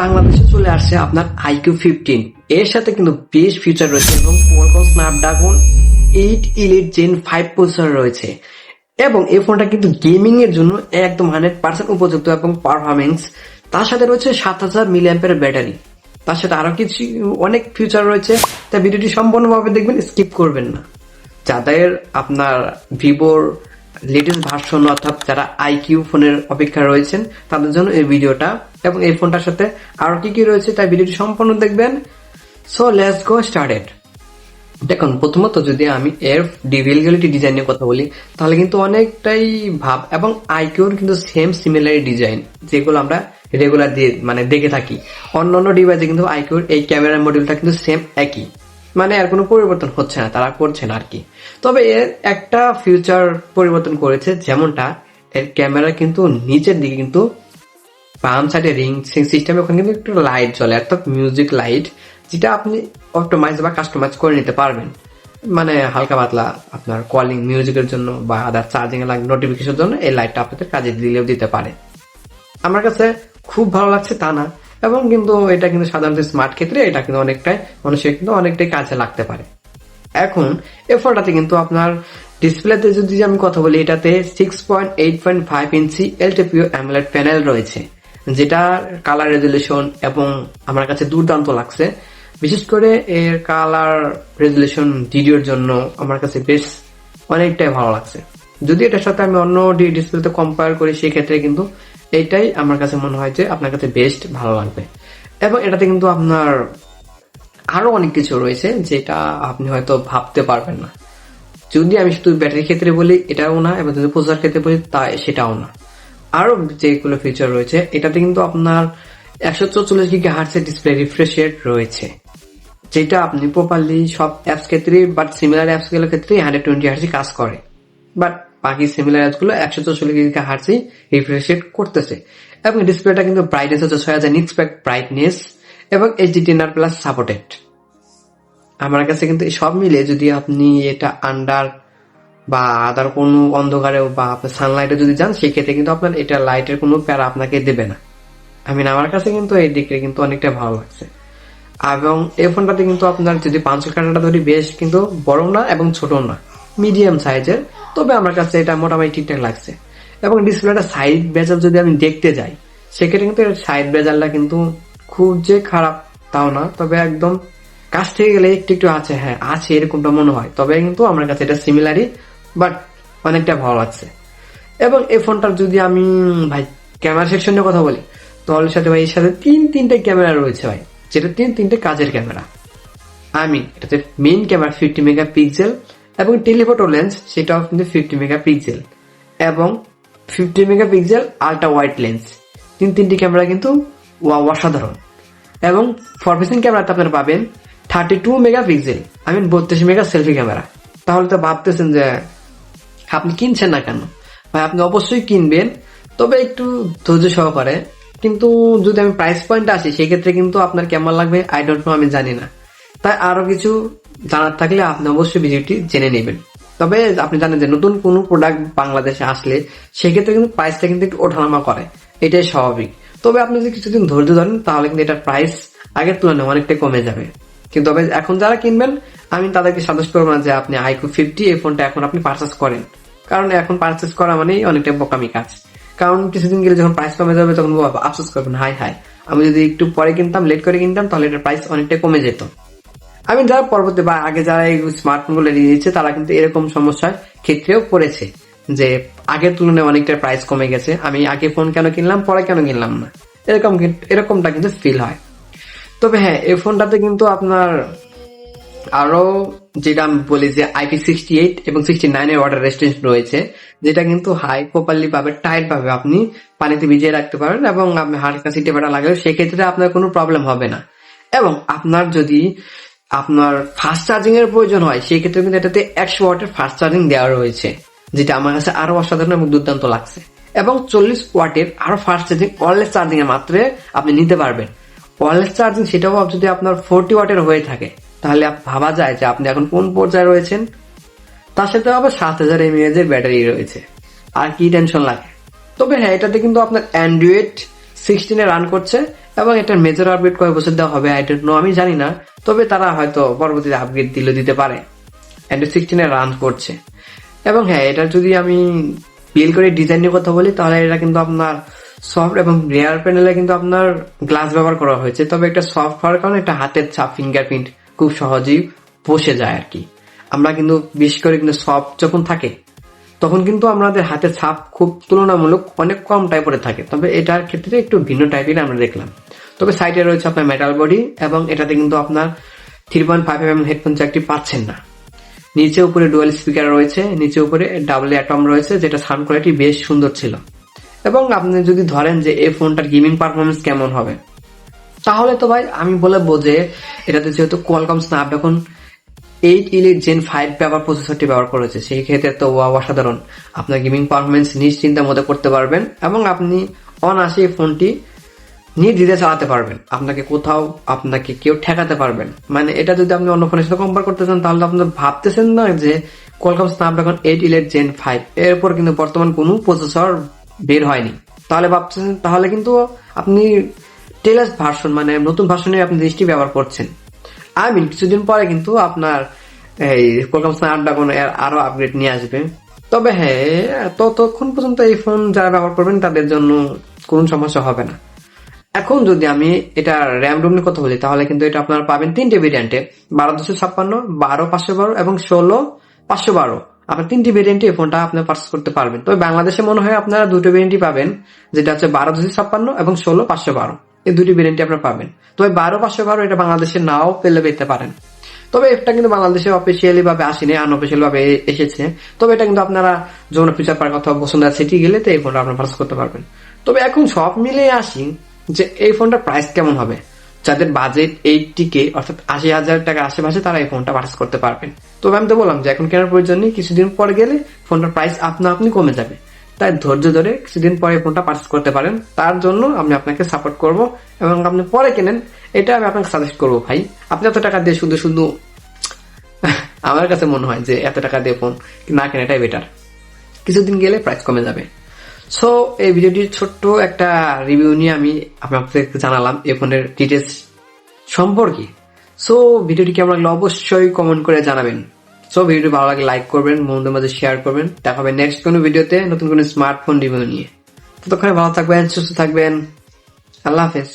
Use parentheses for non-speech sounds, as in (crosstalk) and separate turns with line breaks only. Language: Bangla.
বাংলাদেশে চলে আসছে আপনার আইকিউ ফিফটিন এর সাথে কিন্তু বেশ ফিচার রয়েছে এবং Qualcomm Snapdragon eight elite gen five processor রয়েছে। এবং এই ফোনটা কিন্তু গেমিং এর জন্য একদম হান্ড্রেড পার্সেন্ট উপযুক্ত এবং পারফরমেন্স তার সাথে রয়েছে সাত হাজার মিলি অ্যাম্পের ব্যাটারি তার সাথে আরও কিছু, অনেক ফিউচার রয়েছে। তাই ভিডিওটি সম্পূর্ণভাবে দেখবেন স্কিপ করবেন না। যাদের আপনার ভিভোর লেটেস্ট ভার্সন অর্থাৎ যারা আইকিউ ফোনের অপেক্ষা রয়েছেন, তাদের জন্য এই ভিডিওটা এবং এই ফোনটার সাথে আরও কি কি রয়েছে তাই ভিডিওটি সম্পূর্ণ দেখবেন। সো লেটস গো স্টার্টেড দেখুন, প্রথমত যদি আমি এর ডিভিলগ্যালিটি ডিজাইন নিয়ে কথা বলি, তাহলে কিন্তু অনেকটাই ভাব এবং আইকিউর কিন্তু সেম সিমিলার ডিজাইন যেগুলো আমরা রেগুলার দিয়ে মানে দেখে থাকি। অন্য অন্য ডিভাইসে কিন্তু আইকিউর এই ক্যামেরা মডিউলটা কিন্তু সেম একই। মানে আর কোনো পরিবর্তন হচ্ছে না, তারা করছে না আর কি তবে এর একটা ফিউচার পরিবর্তন করেছে যেমনটা, এর ক্যামেরা কিন্তু নিচের দিকে কিন্তু বাম সাইডে রিং সিস্টেমে ওখানে কিন্তু একটু লাইট জ্বলে, অর্থাৎ মিউজিক লাইট যেটা আপনি অপটোমাইজ বা কাস্টমাইজ করে নিতে পারবেন। মানে হালকা পাতলা আপনার কলিং মিউজিকের জন্য বা আদার চার্জিং এর নোটিফিকেশনের জন্য এই লাইটটা আপনাদের কাজে দিলেও দিতে পারে। আমার কাছে খুব ভালো লাগছে তা না এবং কিন্তু এটা কিন্তু সাধারণত স্মার্ট ক্ষেত্রে এটা কিন্তু অনেকটাই, মানুষের কিন্তু অনেকটাই কাজে লাগতে পারে। এখন এই ফোনটাতে কিন্তু আপনার ডিসপ্লেতে যদি আমি কথা বলি, এটাতে six point eight point five inch LTPO AMOLED panel রয়েছে যেটা কালার রেজুলেশন এবং আমার কাছে দুর্দান্ত লাগছে। বিশেষ করে এর কালার রেজুলেশন ভিডিওর জন্য আমার কাছে বেশ অনেকটাই ভালো লাগছে। যদি এটার সাথে আমি অন্য ডিসপ্লেতে কম্পেয়ার করি, সেক্ষেত্রে কিন্তু এইটাই আমার কাছে মনে হয় যে আপনার কাছে বেস্ট ভালো লাগবে। এবং এটাতে কিন্তু আপনার আরও অনেক কিছু রয়েছে যেটা আপনি হয়তো ভাবতে পারবেন না। যদি আমি শুধু ব্যাটারি ক্ষেত্রে বলি, এটাও না, এবং যদি প্রসার ক্ষেত্রে বলি, তা সেটাও না। আরও যেগুলো ফিচার রয়েছে, এটাতে কিন্তু আপনার একশো চৌচল্লিশ গিগা হার্সের ডিসপ্লে রিফ্রেশ রেট রয়েছে। যেটা আপনি প্রপারলি সব অ্যাপস ক্ষেত্রে বাট সিমিলার অ্যাপসগুলোর ক্ষেত্রে হান্ড্রেড টোয়েন্টি হার্সি কাজ করে। বাট বাকি সিমিলার অ্যাপসগুলো একশো চৌচল্লিশ গিগা হার্সি রিফ্রেশ করতেছে। এবং ডিসপ্লেটা কিন্তু ব্রাইটনেস হচ্ছে ছয় হাজার নিক্সপেক্ট ব্রাইটনেস এবং এইচডি টেনার প্লাস সাপোর্টেড আমার কাছে কিন্তু সব মিলে যদি আপনি এটা আন্ডার বা আদার কোনো অন্ধকারে বা আপনার সানলাইটে যদি যান, সেক্ষেত্রে কিন্তু আপনার এটা লাইটের কোনো প্যারা আপনাকে দেবে না। আমি আমার কাছে কিন্তু এই দিকে কিন্তু অনেকটা ভালো লাগছে। এবং এই ফোনটাতে কিন্তু আপনার যদি পাঁচশো কাটাটা ধরি, বেশ কিন্তু বড় না এবং ছোট না। মিডিয়াম সাইজের, তবে আমার কাছে এটা মোটামুটি ঠিকঠাক লাগছে। এবং ডিসপ্লেটা সাইড বেজাল যদি আমি দেখতে যাই, সেক্ষেত্রে কিন্তু সাইড বেজালটা কিন্তু খুব যে খারাপ তাও না, তবে একদম কাছ থেকে গেলে একটু একটু আছে হ্যাঁ আছে এরকমটা মনে হয়। তবে কিন্তু আমার কাছে এটা সিমিলারই বাট অনেকটা ভালো লাগছে। এবং এই ফোনটার যদি আমি, ভাই ক্যামেরা সেকশন নিয়ে কথা বলি, তাহলে সাথে ভাই, এর সাথে তিন তিনটে ক্যামেরা রয়েছে ভাই, যেটা তিন তিনটে কাজের ক্যামেরা আমি এটাতে main camera fifty mega pixel এবং টেলিফোটো লেন্স সেটাও কিন্তু ফিফটি মেগা পিক্সেল এবং fifty mega pixel ultra wide lens তিন তিনটি ক্যামেরা কিন্তু অসাধারণ। এবং ফরফেসিং ক্যামেরাতে আপনারা পাবেন থার্টি টু মেগা পিক্সেল আমি বত্রিশ মেগা সেলফি ক্যামেরা তাহলে তো ভাবতেছেন যে আপনি কিনছেন না কেন? ভাই, আপনি অবশ্যই কিনবেন, তবে একটু ধৈর্য সহকারে। কিন্তু যদি আমি প্রাইস পয়েন্ট আসি, সেক্ষেত্রে কিন্তু আপনার কেমন লাগবে? আই ডোন্ট নো আমি জানি না। তাই আরও কিছু জানার থাকলে আপনি অবশ্যই ভিডিওটি জেনে নেবেন। তবে আপনি জানেন যে নতুন কোনো প্রোডাক্ট বাংলাদেশে আসলে সেক্ষেত্রে কিন্তু প্রাইসটা কিন্তু একটু ওঠানামা করে। এটাই স্বাভাবিক। তবে আপনি যদি কিছুদিন ধৈর্য ধরেন, তাহলে কিন্তু এটার প্রাইস আগের তুলনায় অনেকটাই কমে যাবে। কিন্তু তবে এখন যারা কিনবেন, আমি তাদেরকে সাজেস্ট করব না যে আপনি আইকো ফিফটি এই ফোনটা এখন আপনি পারচেস করেন। কারণ এখন পারচেস করা মানেই অনেকটা বোকামি কাজ। কারণ কিছুদিন গেলে যখন প্রাইস কমে যাবে, তখন আফসোস করবেন হাই হাই আমি যদি একটু পরে কিনতাম লেট করে কিনতাম, তাহলে এটার প্রাইস অনেকটা কমে যেত। আমি যারা পরবর্তী বা আগে যারা এই স্মার্টফোনগুলো নিয়েছে, তারা কিন্তু এরকম সমস্যার ক্ষেত্রেও পড়েছে যে আগের তুলনায় অনেকটা প্রাইস কমে গেছে। আমি আগে ফোন কেন কিনলাম, পরে কেন কিনলাম না। এরকম এরকমটা কিন্তু ফিল হয়। তবে হ্যাঁ এই ফোনটাতে কিন্তু আপনার আরও যেটা আমি বলি যে আইপি সিক্সটি এইট এবং সিক্সটি নাইন এর ওয়াটার রেজিস্ট্যান্স রয়েছে, যেটা কিন্তু হাই প্রপারলি পাবে টাইট ভাবে আপনি পানিতে ভিজিয়ে রাখতে পারেন এবং আপনি হালকা সিটে বেটা লাগলে সেক্ষেত্রে আপনার কোনো প্রবলেম হবে না। এবং আপনার যদি আপনার ফাস্ট চার্জিং এর প্রয়োজন হয়, সেই ক্ষেত্রে কিন্তু এটাতে একশো ওয়াটের ফাস্ট চার্জিং দেওয়া রয়েছে, যেটা আমার কাছে আরও অসাধারণ এবং দুর্দান্ত লাগছে। এবং চল্লিশ ওয়াটের আরও ফাস্ট চার্জিং ওয়ারলেস চার্জিং এর মাত্রে আপনি নিতে পারবেন। ওয়ারলেস চার্জিং সেটাও যদি আপনার ফোরটি ওয়াটের হয়ে থাকে, তাহলে ভাবা যায় যে আপনি এখন কোন পর্যায়ে রয়েছেন। তার সাথে আবার সাত হাজার এমএএচ এর ব্যাটারি রয়েছে। আর কি টেনশন লাগে? তবে হ্যাঁ এটাতে কিন্তু আপনার অ্যান্ড্রয়েড সিক্সটিনে রান করছে। এবং এটার মেজর আপগ্রেড কয় বছর দেওয়া হবে আই নো আমি জানি না। তবে তারা হয়তো পরবর্তীতে আপগ্রেড দিলে দিতে পারে। অ্যান্ড্রয়েড সিক্সটিনে রান করছে। এবং হ্যাঁ এটা যদি আমি বিল করে ডিজাইনের কথা বলি, তাহলে এটা কিন্তু আপনার সফট এবং রেয়ার প্যানেলে কিন্তু আপনার গ্লাস ব্যবহার করা হয়েছে। তবে একটা সফট হওয়ার কারণে একটা হাতের ছাপ ফিঙ্গারপ্রিন্ট খুব সহজেই বসে যায় আর কি। আমরা কিন্তু বিশেষ করে কিন্তু সফট যখন থাকে, তখন কিন্তু আমাদের হাতে ছাপ খুব তুলনামূলক অনেক কম টাইপের থাকে। তবে এটার ক্ষেত্রে একটু ভিন্ন টাইপের আমরা দেখলাম। তবে সাইডে রয়েছে আপনার মেটাল বডি এবং এটাতে কিন্তু আপনার three point five M headphone জ্যাকটি পাচ্ছেন না। নিচে উপরে ডুয়েল স্পিকার রয়েছে, নিচে উপরে ডাবল অ্যাটম রয়েছে, যেটা সাউন্ড কোয়ালিটি বেশ সুন্দর ছিল। এবং আপনি যদি ধরেন যে এই ফোনটার গেমিং পারফরমেন্স কেমন হবে? তাহলে তো ভাই আমি বলব যে এটাতে যেহেতু Qualcomm Snapdragon eight elite gen five ব্যবহার প্রসেসরটি ব্যবহার করেছে, সেই ক্ষেত্রে তো ওয়াও অসাধারণ। আপনার গেমিং পারফরমেন্স নিশ্চিন্তার মধ্যে করতে পারবেন এবং আপনি অনায়াসে এই ফোনটি নির্দ্বিধে চালাতে পারবেন। আপনাকে কোথাও আপনাকে কেউ ঠেকাতে পারবেন। মানে এটা যদি আপনি অন্য ফোনের সাথে কম্পেয়ার করতে চান, তাহলে আপনার ভাবতেছেন না যে Qualcomm Snapdragon eight elite gen five এরপর কিন্তু বর্তমান কোনো প্রসেসর বের হয়নি। তাহলে ভাবছেন তাহলে কিন্তু আপনি টেলাস ভার্সন মানে নতুন ভার্সনে আপনি জিনিসটি ব্যবহার করছেন। আই মিন কিছুদিন পরে কিন্তু আপনার এই কোয়ালকম স্ন্যাপড্রাগন এর আরও আপগ্রেড নিয়ে আসবে। তবে হ্যাঁ ততক্ষণ পর্যন্ত এই ফোন যারা ব্যবহার করবেন, তাদের জন্য কোনো সমস্যা হবে না। এখন যদি আমি এটা র্যাম রোম নিয়ে কথা বলি, তাহলে কিন্তু এটা আপনারা পাবেন তিনটে ভেরিয়েন্টে বারো দুশো ছাপ্পান্ন, বারো পাঁচশো বারো এবং ষোলো পাঁচশো বারো। আপনার তিনটি ভেরিয়েন্টে এই ফোনটা আপনি পার্চেস করতে পারবেন। তবে বাংলাদেশে মনে হয় আপনারা দুটো ভেরিয়েন্টই পাবেন, যেটা হচ্ছে বারো দুশো ছাপ্পান্ন এবং ষোলো পাঁচশো বারো। এই দুটি ভেরিয়েন্টে আপনারা পাবেন। তবে বারো পাঁচশো বারো এটা বাংলাদেশে নাও পেলে পেতে পারেন। তবে এটা কিন্তু বাংলাদেশে অফিসিয়ালি ভাবে আসেনি আনঅফিসিয়াল ভাবে এসেছে। তবে এটা কিন্তু আপনারা যখন ফিচার পার্ক অথবা বসুন্ধরা সিটি গেলে তো এই ফোনটা আপনারা পার্চেস করতে পারবেন। তবে এখন সব মিলিয়ে আসি যে এই ফোনটার প্রাইস কেমন হবে? যাদের বাজেট এইটটি কে অর্থাৎ আশি হাজার টাকার আশেপাশে তারা এই ফোনটা পার্চেস করতে পারবেন তবে আমি তো বললাম যে এখন কেনার প্রয়োজন নেই, কিছুদিন পরে গেলে ফোনটার প্রাইস আপনা আপনি কমে যাবে। তাই ধৈর্য ধরে কিছুদিন পরে ফোনটা পার্চেস করতে পারেন। তার জন্য আমি আপনাকে সাপোর্ট করব এবং আপনি পরে কেনেন, এটা আমি আপনাকে সাজেস্ট করব ভাই। আপনি এত টাকা দিয়ে শুধু শুধু (laughs) আমার কাছে মনে হয় যে এত টাকা দিয়ে ফোন না কেনা এটাই বেটার কিছুদিন গেলে প্রাইস কমে যাবে। সো এই ভিডিওটির ছোট্ট একটা রিভিউ নিয়ে আমি আপনাদেরকে জানালাম এই ফোনের ডিটেলস সম্পর্কে। সো ভিডিওটি কেমন লাগল অবশ্যই কমেন্ট করে জানাবেন। সো ভিডিওটি ভালো লাগে লাইক করবেন, বন্ধুদের মাঝে শেয়ার করবেন। দেখা হবে নেক্সট কোনো ভিডিওতে নতুন কোনো স্মার্টফোন রিভিউ নিয়ে। ততক্ষণে ভালো থাকবেন, সুস্থ থাকবেন। আল্লাহ হাফেজ।